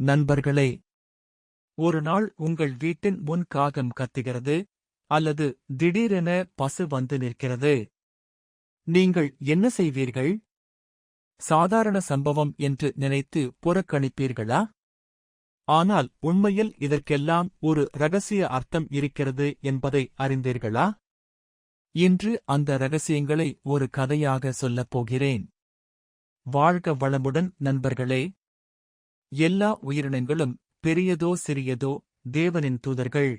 நண்பர்களே ஒரு நாள் உங்கள் வீட்டின் முன் காகம் கத்துகிறது அல்லது திடீரென பசு வந்து நிற்கிறது. நீங்கள் என்ன செய்வீர்கள்? சாதாரண சம்பவம் என்று நினைத்து புறக்கணிப்பீர்களா? ஆனால் உண்மையில் இதற்கெல்லாம் ஒரு ரகசிய அர்த்தம் இருக்கிறது என்பதை அறிந்தீர்களா? இன்று அந்த ரகசியங்களை ஒரு கதையாக சொல்லப் போகிறேன். வாழ்க வளமுடன் நண்பர்களே. எல்லா உயிரினங்களும் பெரியதோ சிறியதோ தேவனின் தூதர்கள்.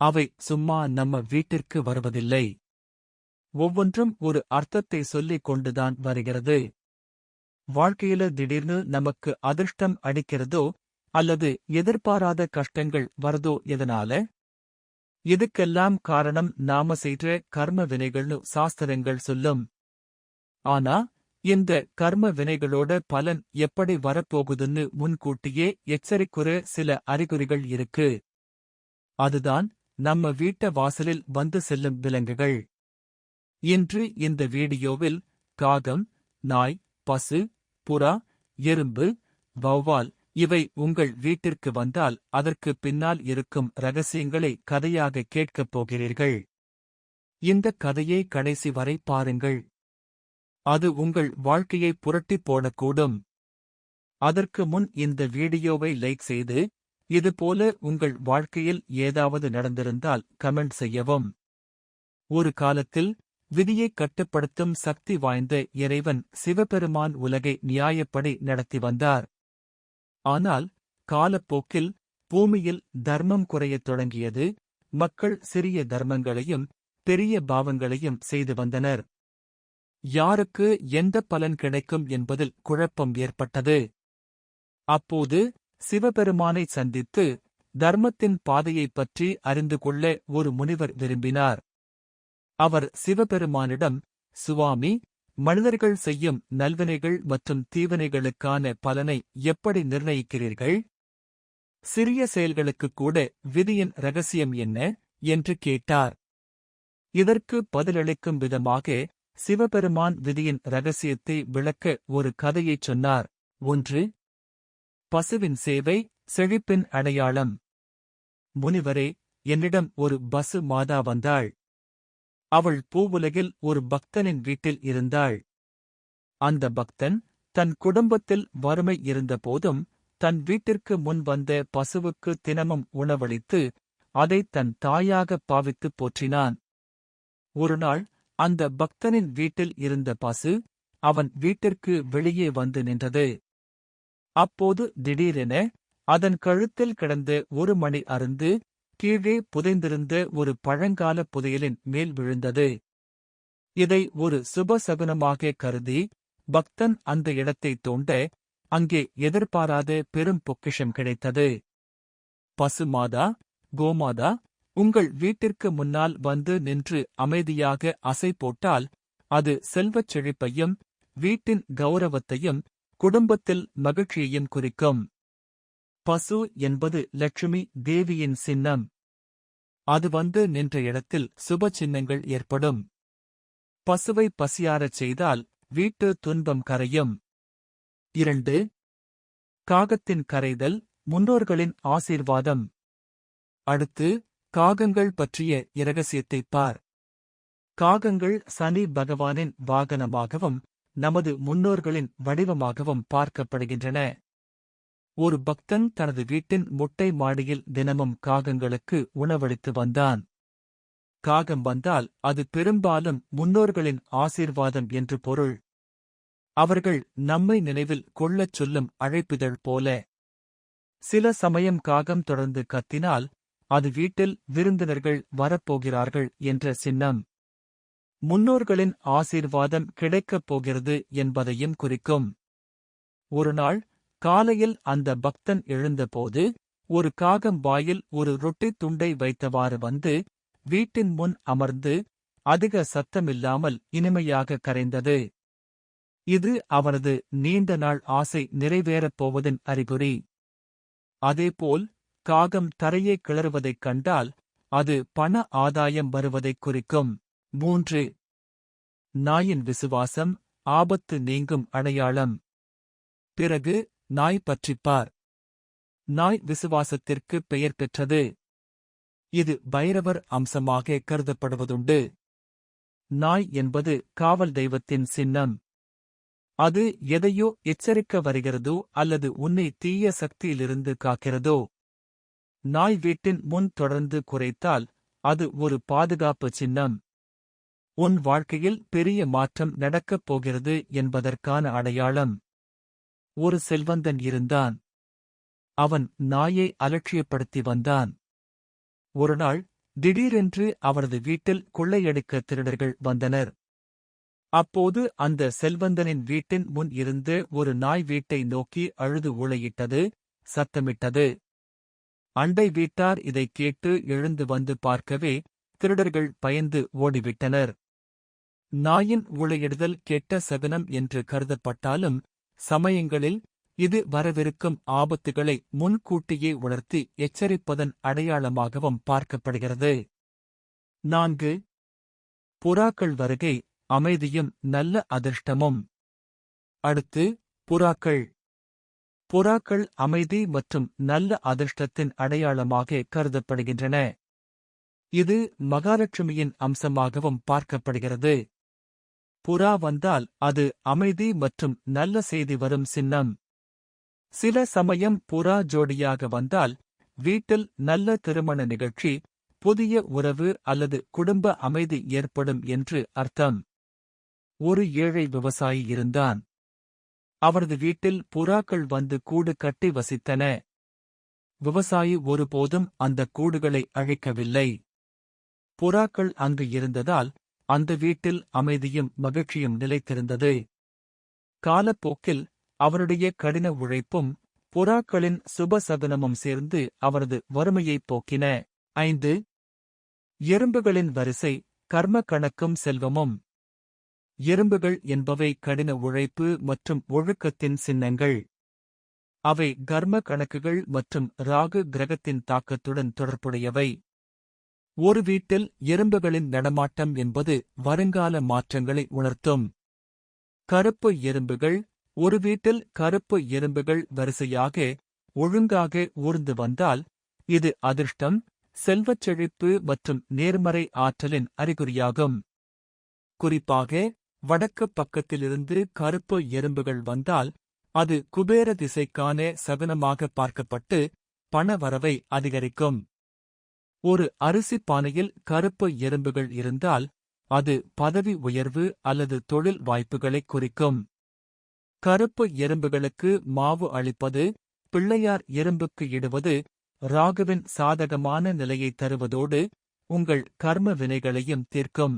அவை சும்மா நம்ம வீட்டிற்கு வருவதில்லை. ஒவ்வொன்றும் ஒரு அர்த்தத்தை சொல்லிக் கொண்டுதான் வருகிறது. வாழ்க்கையில திடீர்னு நமக்கு அதிர்ஷ்டம் அடிக்கிறதோ அல்லது எதிர்பாராத கஷ்டங்கள் வருதோ எதனால? இதுக்கெல்லாம் காரணம் நாம செய்த கர்ம வினைகள்னு சாஸ்திரங்கள் சொல்லும். ஆனா இந்த கர்ம வினைகளோட பலன் எப்படி வரப்போகுதுன்னு முன்கூட்டியே எச்சரிக்குற சில அறிகுறிகள் இருக்கு. அதுதான் நம்ம வீட்ட வாசலில் வந்து செல்லும் விலங்குகள். இன்று இந்த வீடியோவில் காகம் நாய் பசு புறா எறும்பு வௌவால் இவை உங்கள் வீட்டிற்கு வந்தால் அதற்கு பின்னால் இருக்கும் ரகசியங்களை கதையாக கேட்கப் போகிறீர்கள். இந்த கதையை கடைசி வரை பாருங்கள். அது உங்கள் வாழ்க்கையை புரட்டிப் போடக்கூடும். அதற்கு முன் இந்த வீடியோவை லைக் செய்து இதுபோல உங்கள் வாழ்க்கையில் ஏதாவது நடந்திருந்தால் கமெண்ட் செய்யவும். ஒரு காலத்தில் விதியைக் கட்டுப்படுத்தும் சக்தி வாய்ந்த இறைவன் சிவபெருமான் உலகை நியாயப்படி நடத்தி வந்தார். ஆனால் காலப்போக்கில் பூமியில் தர்மம் குறையத் தொடங்கியது மக்கள் சிறிய தர்மங்களையும் பெரிய பாவங்களையும் செய்து வந்தனர். யாருக்கு எந்த பலன் கிடைக்கும் என்பதில் குழப்பம் ஏற்பட்டது. அப்போது சிவபெருமானை சந்தித்து தர்மத்தின் பாதையைப் பற்றி அறிந்து கொள்ள ஒரு முனிவர் விரும்பினார். அவர் சிவபெருமானிடம் சுவாமி மனிதர்கள் செய்யும் நல்வினைகள் மற்றும் தீவினைகளுக்கான பலனை எப்படி நிர்ணயிக்கிறீர்கள்? சிறிய செயல்களுக்குக் கூட விதியின் ரகசியம் என்ன? என்று கேட்டார். இதற்கு பதிலளிக்கும் விதமாக சிவபெருமான் விதியின் ரகசியத்தை விளக்க ஒரு கதையைச் சொன்னார். ஒன்று. பசுவின் சேவை செழிப்பின் அடையாளம். முனிவரே என்னிடம் ஒரு பசு மாதா வந்தாள். அவள் பூவுலகில் ஒரு பக்தனின் வீட்டில் இருந்தாள். அந்த பக்தன் தன் குடும்பத்தில் வறுமை இருந்தபோதும் தன் வீட்டிற்கு முன் வந்த பசுவுக்கு தினமும் உணவளித்து அதை தன் தாயாக பாவித்துப் போற்றினான். ஒருநாள் அந்த பக்தனின் வீட்டில் இருந்த பசு அவன் வீட்டிற்கு வெளியே வந்து நின்றது. அப்போது திடீரென அதன் கழுத்தில் கிடந்த ஒரு மணி அருந்து கீழே புதைந்திருந்த ஒரு பழங்கால புதையலின் மேல் விழுந்தது. இதை ஒரு சுபசகுனமாக கருதி பக்தன் அந்த இடத்தை தோண்ட அங்கே எதிர்பாராத பெரும் பொக்கிஷம் கிடைத்தது. பசுமாதா கோமாதா உங்கள் வீட்டிற்கு முன்னால் வந்து நின்று அமைதியாக அசை போட்டால் அது செல்வச் செழிப்பையும் வீட்டின் கௌரவத்தையும் குடும்பத்தில் மகிழ்ச்சியையும் குறிக்கும். பசு என்பது லட்சுமி தேவியின் சின்னம். அது வந்து நின்ற இடத்தில் சுப சின்னங்கள் ஏற்படும். பசுவை பசியாரச் செய்தால் வீட்டு துன்பம் கரையும். இரண்டு காகத்தின் கரைதல் முன்னோர்களின் ஆசீர்வாதம். அடுத்து காகங்கள் பற்றிய இரகசியத்தைப் பார். காகங்கள் சனி பகவானின் வாகனமாகவும் நமது முன்னோர்களின் வடிவமாகவும் பார்க்கப்படுகின்றன. ஒரு பக்தன் தனது வீட்டின் முட்டை மாடியில் தினமும் காகங்களுக்கு உணவளித்து வந்தான். காகம் வந்தால் அது பெரும்பாலும் முன்னோர்களின் ஆசீர்வாதம் என்று பொருள். அவர்கள் நம்மை நினைவில் கொள்ளச் சொல்லும் அழைப்பிதழ் போல. சில சமயம் காகம் தொடர்ந்து கத்தினால் அது வீட்டில் விருந்தினர்கள் வரப்போகிறார்கள் என்ற சின்னம். முன்னோர்களின் ஆசீர்வாதம் கிடைக்கப் போகிறது என்பதையும் குறிக்கும். ஒருநாள் காலையில் அந்த பக்தன் எழுந்தபோது ஒரு காகம் வாயில் ஒரு ரொட்டித் துண்டை வைத்தவாறு வந்து வீட்டின் முன் அமர்ந்து அதிக சத்தமில்லாமல் இனிமையாக கரைந்தது. இது அவனது நீண்ட நாள் ஆசை நிறைவேறப் போவதின் அறிகுறி. அதேபோல் காகம் தரையே கிளறுவதைக் கண்டால் அது பண ஆதாயம் வருவதைக் குறிக்கும். மூன்று. நாயின் விசுவாசம் ஆபத்து நீங்கும் அடையாளம். பிறகு நாய் பற்றிப்பார். நாய் விசுவாசத்திற்கு பெயர் பெற்றது. இது பைரவர் அம்சமாக கருதப்படுவதுண்டு. நாய் என்பது காவல் தெய்வத்தின் சின்னம். அது எதையோ எச்சரிக்க வருகிறதோ அல்லது உன்னை தீய சக்தியிலிருந்து காக்கிறதோ. நாய் வீட்டின் முன் தொடர்ந்து குறைத்தால் அது ஒரு பாதுகாப்பு சின்னம். உன் வாழ்க்கையில் பெரிய மாற்றம் நடக்கப் போகிறது என்பதற்கான அடையாளம். ஒரு செல்வந்தன் இருந்தான். அவன் நாயை அலட்சியப்படுத்தி வந்தான். ஒருநாள் திடீரென்று அவரது வீட்டில் கொள்ளையடிக்க திருடர்கள் வந்தனர். அப்போது அந்த செல்வந்தனின் வீட்டின் முன் இருந்து ஒரு நாய் வீட்டை நோக்கி அழுது ஊளையிட்டது சத்தமிட்டது. அண்டை வீட்டார் இதைக் கேட்டு எழுந்து வந்து பார்க்கவே திருடர்கள் பயந்து ஓடிவிட்டனர். நாயின் ஊளையிடுதல் கெட்ட சகுனம் என்று கருதப்பட்டாலும் சமயங்களில் இது வரவிருக்கும் ஆபத்துகளை முன்கூட்டியே உணர்த்தி எச்சரிப்பதன் அடையாளமாகவும் பார்க்கப்படுகிறது. நான்கு. புறாக்கள் வருகை அமைதியும் நல்ல அதிர்ஷ்டமும். அடுத்து புறாக்கள். புறாக்கள் அமைதி மற்றும் நல்ல அதிர்ஷ்டத்தின் அடையாளமாக கருதப்படுகின்றன. இது மகாலட்சுமியின் அம்சமாகவும் பார்க்கப்படுகிறது. புறா வந்தால் அது அமைதி மற்றும் நல்ல செய்தி வரும் சின்னம். சில சமயம் புறா ஜோடியாக வந்தால் வீட்டில் நல்ல திருமண நிகழ்ச்சி புதிய உறவு அல்லது குடும்ப அமைதி ஏற்படும் என்று அர்த்தம். ஒரு ஏழை விவசாயி இருந்தான். அவரது வீட்டில் புறாக்கள் வந்து கூடு கட்டி வசித்தன. விவசாயி ஒருபோதும் அந்த கூடுகளை அழைக்கவில்லை. புறாக்கள் அங்கு இருந்ததால் அந்த வீட்டில் அமைதியும் மகிழ்ச்சியும் நிலைத்திருந்தது. காலப்போக்கில் அவருடைய கடின உழைப்பும் புறாக்களின் சுபசகுனமும் சேர்ந்து அவரது வறுமையைப் போக்கின. ஐந்து. எறும்புகளின் வரிசை கர்ம கணக்கும் செல்வமும். எறும்புகள் என்பவை கடின உழைப்பு மற்றும் ஒழுக்கத்தின் சின்னங்கள். அவை கர்ம கணக்குகள் மற்றும் ராகு கிரகத்தின் தாக்கத்துடன் தொடர்புடையவை. ஒரு வீட்டில் எறும்புகளின் நடமாட்டம் என்பது வருங்கால மாற்றங்களை உணர்த்தும். கருப்பு எறும்புகள் ஒரு வீட்டில் கருப்பு எறும்புகள் வரிசையாக ஒழுங்காக ஊர்ந்து வந்தால் இது அதிர்ஷ்டம் செல்வச் செழிப்பு மற்றும் நேர்மறை ஆற்றலின் அறிகுறியாகும். குறிப்பாக வடக்கு பக்கத்திலிருந்து கருப்பு எறும்புகள் வந்தால் அது குபேர திசைக்கான சகுனமாக பார்க்கப்பட்டு பண வரவை அதிகரிக்கும். ஒரு அரிசி பானையில் கருப்பு எறும்புகள் இருந்தால் அது பதவி உயர்வு அல்லது தொழில் வாய்ப்புகளைக் குறிக்கும். கருப்பு எறும்புகளுக்கு மாவு அளிப்பது பிள்ளையார் எறும்புக்கு இடுவது ராகுவின் சாதகமான நிலையை தருவதோடு உங்கள் கர்ம வினைகளையும் தீர்க்கும்.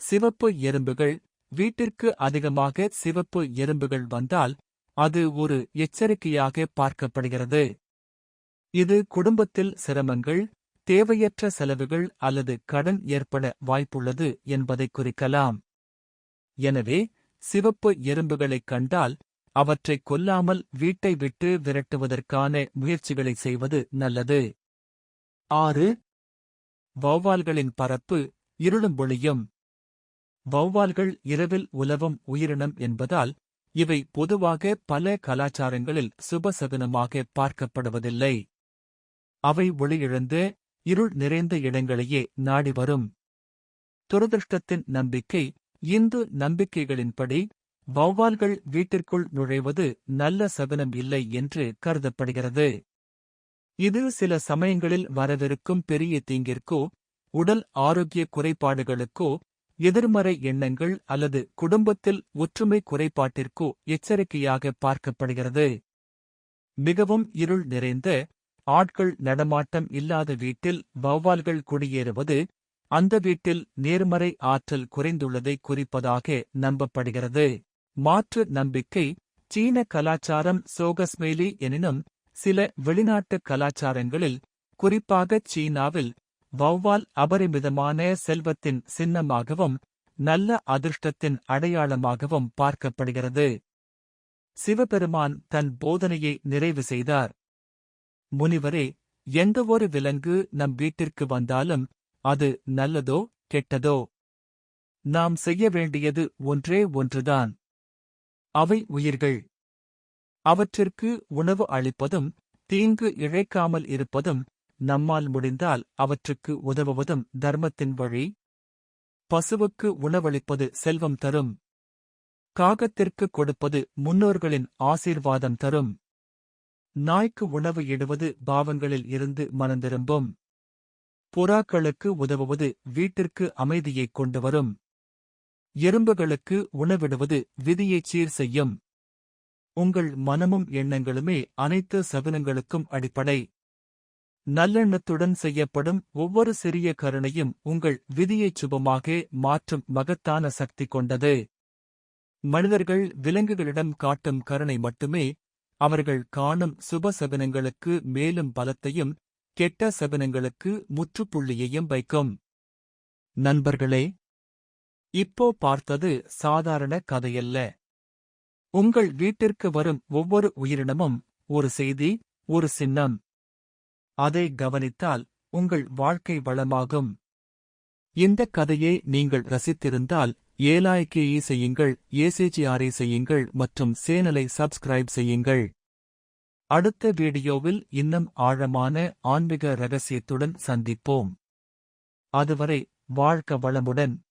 சிவப்பு எறும்புகள். வீட்டிற்கு அதிகமாக சிவப்பு எறும்புகள் வந்தால் அது ஒரு எச்சரிக்கையாக பார்க்கப்படுகிறது. இது குடும்பத்தில் சிரமங்கள் தேவையற்ற செலவுகள் அல்லது கடன் ஏற்பட வாய்ப்புள்ளது என்பதை குறிக்கலாம். எனவே சிவப்பு எறும்புகளைக் கண்டால் அவற்றைக் கொல்லாமல் வீட்டை விட்டு விரட்டுவதற்கான முயற்சிகளை செய்வது நல்லது. ஆறு. வௌவால்களின் பரப்பு இருளும் ஒளியும். வௌவால்கள் இரவில் உலவும் உயிரினம் என்பதால் இவை பொதுவாக பல கலாச்சாரங்களில் சுபசகுனமாக பார்க்கப்படுவதில்லை. அவை ஒளியிழந்து இருள் நிறைந்த இடங்களையே நாடி வரும். துரதிருஷ்டத்தின் நம்பிக்கை இந்து நம்பிக்கைகளின்படி வௌவால்கள் வீட்டிற்குள் நுழைவது நல்ல சகுனம் இல்லை என்று கருதப்படுகிறது. இது சில சமயங்களில் வரவிருக்கும் பெரிய தீங்கிற்கோ உடல் ஆரோக்கிய குறைபாடுகளுக்கோ எதிர்மறை எண்ணங்கள் அல்லது குடும்பத்தில் ஒற்றுமை குறைபாட்டிற்கோ எச்சரிக்கையாக பார்க்கப்படுகிறது. மிகவும் இருள் நிறைந்த ஆட்கள் நடமாட்டம் இல்லாத வீட்டில் வௌவால்கள் குடியேறுவது அந்த வீட்டில் நேர்மறை ஆற்றல் குறைந்துள்ளதை குறிப்பதாக நம்பப்படுகிறது. மாற்று நம்பிக்கை சீன கலாச்சாரம் சோகஸ்மேலி எனினும் சில வெளிநாட்டு கலாச்சாரங்களில் குறிப்பாக சீனாவில் வௌவால் அபரிமிதமான செல்வத்தின் சின்னமாகவும் நல்ல அதிர்ஷ்டத்தின் அடையாளமாகவும் பார்க்கப்படுகிறது. சிவபெருமான் தன் போதனையை நிறைவு செய்தார். முனிவரே எந்தவொரு விலங்கு நம் வீட்டிற்கு வந்தாலும் அது நல்லதோ கெட்டதோ? நாம் செய்ய வேண்டியது ஒன்றே ஒன்றுதான். அவை உயிர்கள். அவற்றிற்கு உணவு அளிப்பதும் தீங்கு இழைக்காமல் இருப்பதும் நம்மால் முடிந்தால் அவற்றுக்கு உதவுவதும் தர்மத்தின் வழி. பசுவுக்கு உணவளிப்பது செல்வம் தரும். காகத்திற்கு கொடுப்பது முன்னோர்களின் ஆசீர்வாதம் தரும். நாய்க்கு உணவு இடுவது பாவங்களில் இருந்து மனந்திரும்பும். புறாக்களுக்கு உதவுவது வீட்டிற்கு அமைதியைக் கொண்டு வரும். எறும்புகளுக்கு உணவிடுவது விதியைச் சீர் செய்யும். உங்கள் மனமும் எண்ணங்களுமே அனைத்து சகுனங்களுக்கும் அடிப்படை. நல்லெண்ணத்துடன் செய்யப்படும் ஒவ்வொரு சிறிய கருணையும் உங்கள் விதியைச் சுபமாக மாற்றும் மகத்தான சக்தி கொண்டது. மனிதர்கள் விலங்குகளிடம் காட்டும் கருணை மட்டுமே அவர்கள் காணும் சுப சகுனங்களுக்கு மேலும் பலத்தையும் கெட்ட சகுனங்களுக்கு முற்றுப்புள்ளியையும் வைக்கும். நண்பர்களே இப்போ பார்த்தது சாதாரண கதையல்ல. உங்கள் வீட்டிற்கு வரும் ஒவ்வொரு உயிரினமும் ஒரு செய்தி ஒரு சின்னம். அதை கவனித்தால் உங்கள் வாழ்க்கை வளமாகும். இந்த கதையை நீங்கள் ரசித்திருந்தால் ஏலாய்கேயை செய்யுங்கள் ஏசிஜிஆரை செய்யுங்கள் மற்றும் சேனலை சப்ஸ்கிரைப் செய்யுங்கள். அடுத்த வீடியோவில் இன்னும் ஆழமான ஆன்மீக ரகசியத்துடன் சந்திப்போம். அதுவரை வாழ்க வளமுடன்.